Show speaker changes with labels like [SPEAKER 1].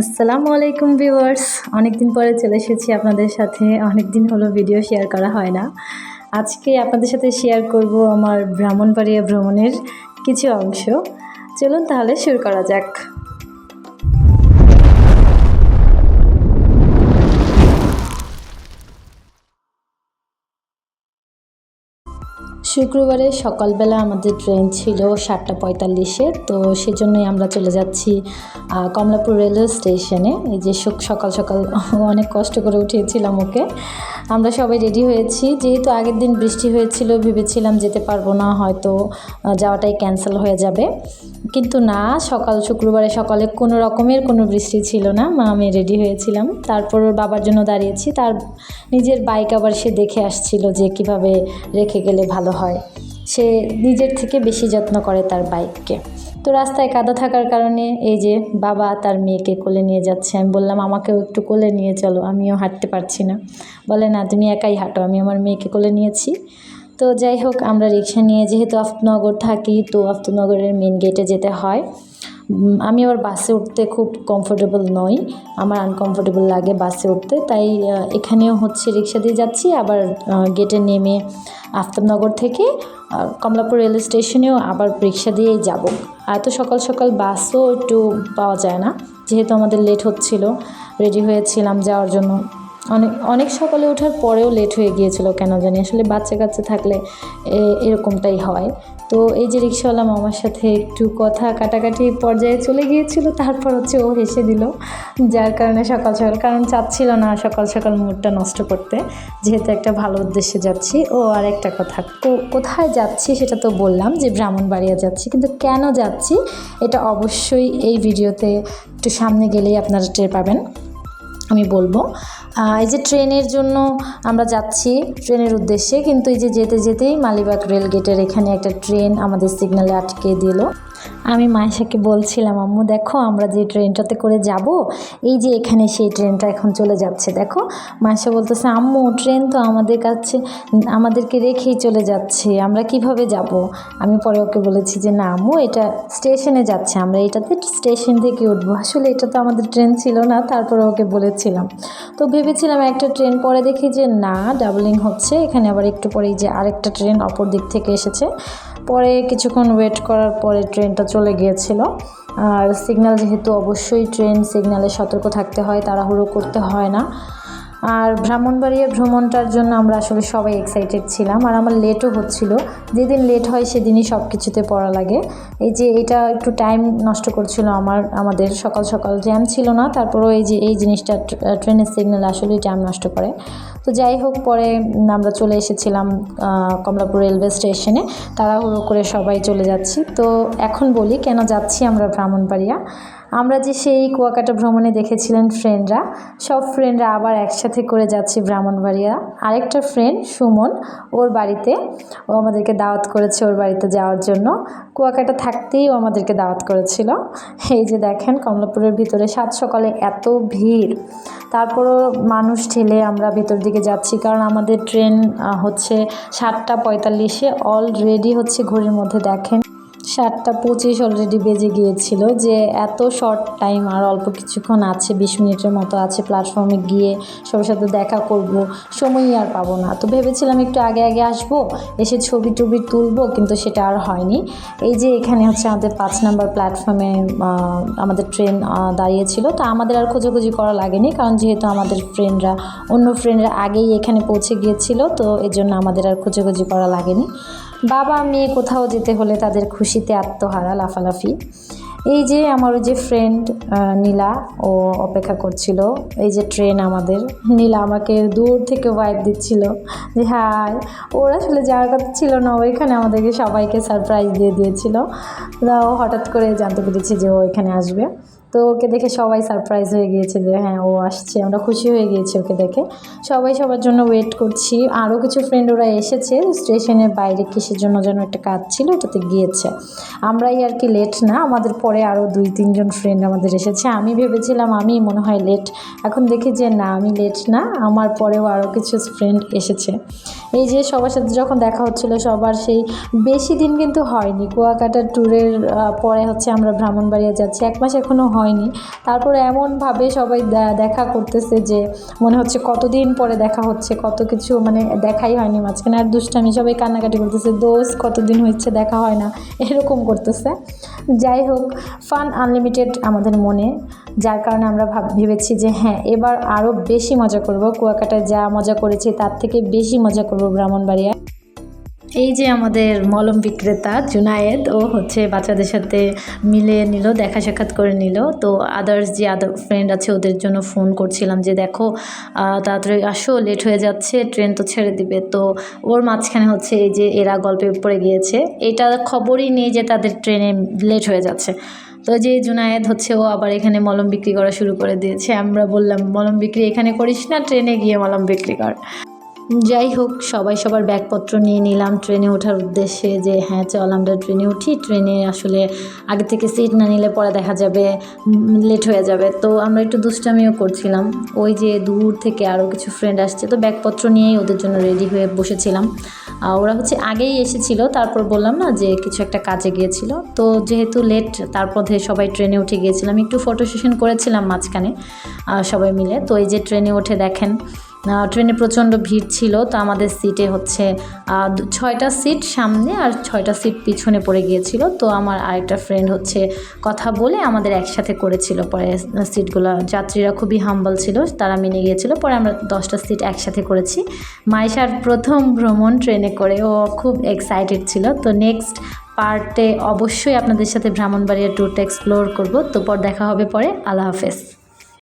[SPEAKER 1] আসসালামু আলাইকুম ভিউয়ার্স। অনেক দিন পরে চলে এসেছি আপনাদের সাথে। অনেক দিন হলো ভিডিও শেয়ার করা হয় না। আজকে আপনাদের সাথে শেয়ার করব আমার ব্রাহ্মণবাড়িয়া ভ্রমণের কিছু অংশ। চলুন তাহলে শুরু করা যাক। শুক্রবারে সকালবেলা আমাদের ট্রেন ছিল সাতটা পঁয়তাল্লিশে, তো সেজন্যই আমরা চলে যাচ্ছি কমলাপুর রেলওয়ে স্টেশনে। এই যে সকাল সকাল অনেক কষ্ট করে উঠিয়েছিলাম ওকে। আমরা সবাই রেডি হয়েছি। যেহেতু আগের দিন বৃষ্টি হয়েছিল, ভেবেছিলাম যেতে পারব না, হয়তো যাওয়াটাই ক্যান্সেল হয়ে যাবে। কিন্তু না, সকাল, শুক্রবারে সকালে কোনো রকমের কোনো বৃষ্টি ছিল না। মা, আমি রেডি হয়েছিলাম। তারপর ওর বাবার জন্য দাঁড়িয়েছি। তার নিজের বাইক আবার সে দেখে আসছিল যে কীভাবে রেখে গেলে ভালো হয়। সে নিজের থেকে বেশি যত্ন করে তার বাইককে। তো রাস্তায় কাদা থাকার কারণে এই যে বাবা তার মেয়েকে কোলে নিয়ে যাচ্ছে, আমি বললাম, আমাকেও একটু কোলে নিয়ে চলো, আমিও হাঁটতে পারছি না। বলে, না, তুমি একাই হাঁটো, আমি আমার মেয়েকে কোলে নিয়েছি। তো যাই হোক, আমরা রিক্সা নিয়ে, যেহেতু আফতনগর থাকি, তো আফতনগরের মেন গেটে যেতে হয়। আমি আবার বাসে উঠতে খুব কমফোর্টেবল নই। আমার আনকমফোর্টেবল লাগে বাসে উঠতে। তাই এখানেও হচ্ছে রিক্সা দিয়ে যাচ্ছি। আবার গেটে নেমে আফতাবনগর থেকে কমলাপুর রেল স্টেশনেও আবার রিক্সা দিয়েই যাব। এত সকাল সকাল বাসও একটু পাওয়া যায় না। যেহেতু আমাদের লেট হচ্ছিল রেডি হয়েছিলাম যাওয়ার জন্য। অনেক অনেক সকালে ওঠার পরেও লেট হয়ে গিয়েছিল, কেন জানি? আসলে বাচ্চা কাচ্চা থাকলে এরকমটাই হয়। তো এই যে রিক্সাওয়ালা মামার সাথে একটু কথা কাটাকাটি পর্যায়ে চলে গিয়েছিল, তারপর হচ্ছে ও হেসে দিল, যার কারণে সকাল সকাল, কারণ চাচ্ছিল না সকাল সকাল মুডটা নষ্ট করতে। যেহেতু একটা ভালো উদ্দেশ্যে যাচ্ছি, ও আর একটা কথা কোথায় যাচ্ছি সেটা তো বললাম যে ব্রাহ্মণবাড়িয়া যাচ্ছি, কিন্তু কেন যাচ্ছি, এটা অবশ্যই এই ভিডিওতে একটু সামনে গেলেই আপনারা টের পাবেন। আমি বলব। এই যে ট্রেনের জন্য আমরা যাচ্ছি ট্রেনের উদ্দেশ্যে, কিন্তু এই যে যেতে যেতেই মালিবাগ রেল গেটের এখানে একটা ট্রেন আমাদের সিগনালে আটকে দিল। আমি মায়েশাকে বলছিলাম, আম্মু, দেখো আমরা যে ট্রেনটাতে করে যাব, এই যে এখানে সেই ট্রেনটা এখন চলে যাচ্ছে। দেখো, মায়েশা বলতেছে, আম্মু, ট্রেন তো আমাদের কাছে, আমাদেরকে রেখেই চলে যাচ্ছে, আমরা কীভাবে যাব? আমি পরে ওকে বলেছি যে, না, আম্মু, এটা স্টেশনে যাচ্ছে, আমরা এটাতে স্টেশন থেকে উঠবো। আসলে এটা তো আমাদের ট্রেন ছিল না, তারপরে ওকে বলেছিলাম। তো ভেবেছিলাম একটা ট্রেন পরে দেখি যে, না, ডাবলিং হচ্ছে, এখানে আবার একটু পরেই যে আরেকটা ট্রেন অপর দিক থেকে এসেছে। পরে কিছুক্ষণ ওয়েট করার পরে ট্রেনটা চলে গিয়েছিল। আর সিগন্যাল যেহেতু অবশ্যই ট্রেন সিগনালে সতর্ক থাকতে হয়, তাড়াহুড়ো করতে হয় না। আর ব্রাহ্মণবাড়িয়া ভ্রমণটার জন্য আমরা আসলে সবাই এক্সাইটেড ছিলাম। আর আমার লেটও হচ্ছিল। যেদিন লেট হয়, সেদিনই সব কিছুতে পড়া লাগে। এই যে এটা একটু টাইম নষ্ট করছিল আমার, আমাদের সকাল সকাল জ্যাম ছিল না। তারপরেও এই যে, এই জিনিসটা ট্রেনের সিগন্যাল আসলেই টাইম নষ্ট করে। তো যাই হোক, পরে আমরা চলে এসেছিলাম কমলাপুর রেলওয়ে স্টেশনে তাড়াহুড়ো করে সবাই চলে যাচ্ছি। তো এখন বলি, কেন যাচ্ছি আমরা ব্রাহ্মণবাড়িয়া? আমরা যে সেই কুয়াকাটা ভ্রমণে দেখেছিলেন ফ্রেন্ডরা সব ফ্রেন্ডরা আবার একসাথে করে যাচ্ছি ব্রাহ্মণবাড়িয়া। আরেকটা ফ্রেন্ড সুমন, ওর বাড়িতে, ও আমাদেরকে দাওয়াত করেছে ওর বাড়িতে যাওয়ার জন্য। কুয়াকাটা থাকতেই ও আমাদেরকে দাওয়াত করেছিল। এই যে দেখেন, কমলাপুরের ভিতরে সাত সকালে এত ভিড়। তারপরও মানুষ ঠেলে আমরা ভেতর দিকে যাচ্ছি, কারণ আমাদের ট্রেন হচ্ছে সাতটা পঁয়তাল্লিশে অলরেডি হচ্ছে ঘড়ির মধ্যে দেখেন। সাতটা পঁচিশ অলরেডি বেজে গিয়েছিল যে এত শর্ট টাইম আর অল্প কিছুক্ষণ আছে, বিশ মিনিটের মতো আছে প্ল্যাটফর্মে গিয়ে সবার সাথে দেখা করব, সময়ই আর পাবো না। তো ভেবেছিলাম একটু আগে আগে আসব, এসে ছবি টবি তুলবো, কিন্তু সেটা আর হয়নি। এই যে এখানে হচ্ছে আমাদের পাঁচ নাম্বার প্ল্যাটফর্মে আমাদের ট্রেন দাঁড়িয়েছিল। তো আমাদের আর খোঁজাখুঁজি করা লাগেনি, কারণ যেহেতু আমাদের ফ্রেন্ডরা অন্য ফ্রেন্ডরা আগেই এখানে পৌঁছে গিয়েছিল, তো এর জন্য আমাদের আর খোঁজাখুঁজি করা লাগেনি। বাবা, মেয়ে কোথাও যেতে হলে তাদের খুশিতে আত্মহারা, লাফালাফি। এই যে আমার ওই যে ফ্রেন্ড নীলা, ও অপেক্ষা করছিল। এই যে ট্রেন আমাদের। নীলা আমাকে দূর থেকে ওয়াইপ দিচ্ছিল যে হ্যাঁ ওর আসলে যাওয়ার কথা ছিল না ওইখানে আমাদেরকে সবাইকে সারপ্রাইজ দিয়ে দিয়েছিল। হঠাৎ করে জানতে পেরেছি যে ও এখানে আসবে। তো ওকে দেখে সবাই সারপ্রাইজ হয়ে গিয়েছে যে হ্যাঁ ও আসছে। আমরা খুশি হয়ে গিয়েছি ওকে দেখে। সবাই সবার জন্য ওয়েট করছি। আরও কিছু ফ্রেন্ড ওরা এসেছে। স্টেশনের বাইরে কিসের জন্য যেন একটা কাজ ছিল, ওটাতে গিয়েছে। আমরাই আর কি লেট না, আমাদের পরে আরও দুই, তিনজন ফ্রেন্ড আমাদের এসেছে। আমি ভেবেছিলাম আমি মনে হয় লেট এখন দেখি যে না, আমি লেট না, আমার পরেও আরও কিছু ফ্রেন্ড এসেছে। এই যে সবার সাথে যখন দেখা হচ্ছিল, সবার সেই বেশি দিন কিন্তু হয়নি। কুয়াকাটা ট্যুরের পরে হচ্ছে আমরা ব্রাহ্মণবাড়িয়া যাচ্ছি। এক মাস এখনও হয় হয়নি। তারপরে এমনভাবে সবাই দেখা করতেছে যে, মনে হচ্ছে কতদিন পরে দেখা হচ্ছে, কত কিছু মানে দেখাই হয়নি মাঝখানে। আর দুষ্টামি, সবাই কান্নাকাটি করতেছে দোষ কতদিন হচ্ছে দেখা হয় না। এরকম করতেছে। যাই হোক, ফান আনলিমিটেড আমাদের মনে, যার কারণে আমরা ভাব, ভেবেছি যে হ্যাঁ এবার আরও বেশি মজা করব। কুয়াকাটায় যা মজা করেছি, তার থেকে বেশি মজা করব ব্রাহ্মণবাড়িয়ায়। এই যে আমাদের মলম বিক্রেতা জুনায়েদ, ও হচ্ছে বাচ্চাদের সাথে মিলে নিল, দেখা সাক্ষাৎ করে নিল। তো আদার্স যে আদার ফ্রেন্ড আছে, ওদের জন্য ফোন করছিলাম যে দেখো তাড়াতাড়ি আসো লেট হয়ে যাচ্ছে ট্রেন তো ছেড়ে দিবে। তো ওর মাঝখানে হচ্ছে এই যে এরা গল্পে পড়ে গিয়েছে। এটা খবরই নেই যে তাদের ট্রেনে লেট হয়ে যাচ্ছে। তো যে জুনায়েদ হচ্ছে, ও আবার এখানে মলম বিক্রি করা শুরু করে দিয়েছে। আমরা বললাম, মলম বিক্রি এখানে করিস না ট্রেনে গিয়ে মলম বিক্রি কর। যাই হোক, সবাই সবার ব্যাগপত্র নিয়ে নিলাম ট্রেনে ওঠার উদ্দেশ্যে যে হ্যাঁ চল আমরা ট্রেনে উঠি। ট্রেনে আসলে আগে থেকে সিট না নিলে পরে দেখা যাবে লেট হয়ে যাবে। তো আমরা একটু দুষ্টামিও করছিলাম। ওই যে দূর থেকে আরও কিছু ফ্রেন্ড আসছে, তো ব্যাগপত্র নিয়েই ওদের জন্য রেডি হয়ে বসেছিলাম। ওরা হচ্ছে আগেই এসেছিল, তারপর বললাম না যে, কিছু একটা কাজে গিয়েছিল। তো যেহেতু লেট তারপর সবাই ট্রেনে উঠে গিয়েছিলাম। একটু ফটো সেশন করেছিলাম মাঝখানে সবাই মিলে। তো এই যে ট্রেনে উঠে দেখেন ট্রেনে প্রচণ্ড ভিড় ছিল, তো আমাদের সিটে হচ্ছে ছয়টা সিট সামনে আর ছয়টা সিট পিছনে পড়ে গিয়েছিল। তো আমার আরেকটা ফ্রেন্ড হচ্ছে কথা বলে আমাদের একসাথে করেছিল, পরে সিটগুলো। যাত্রীরা খুবই হাম্বল ছিল, তারা মেনে গিয়েছিল, পরে আমরা দশটা সিট একসাথে করেছি। মাইশার প্রথম ভ্রমণ ট্রেনে করে, ও খুব এক্সাইটেড ছিল। তো নেক্সট পার্টে অবশ্যই আপনাদের সাথে ভ্রমণবাড়িয়া ট্যুরটা এক্সপ্লোর করব। তো পর দেখা হবে পরে, আল্লাহ হাফেজ।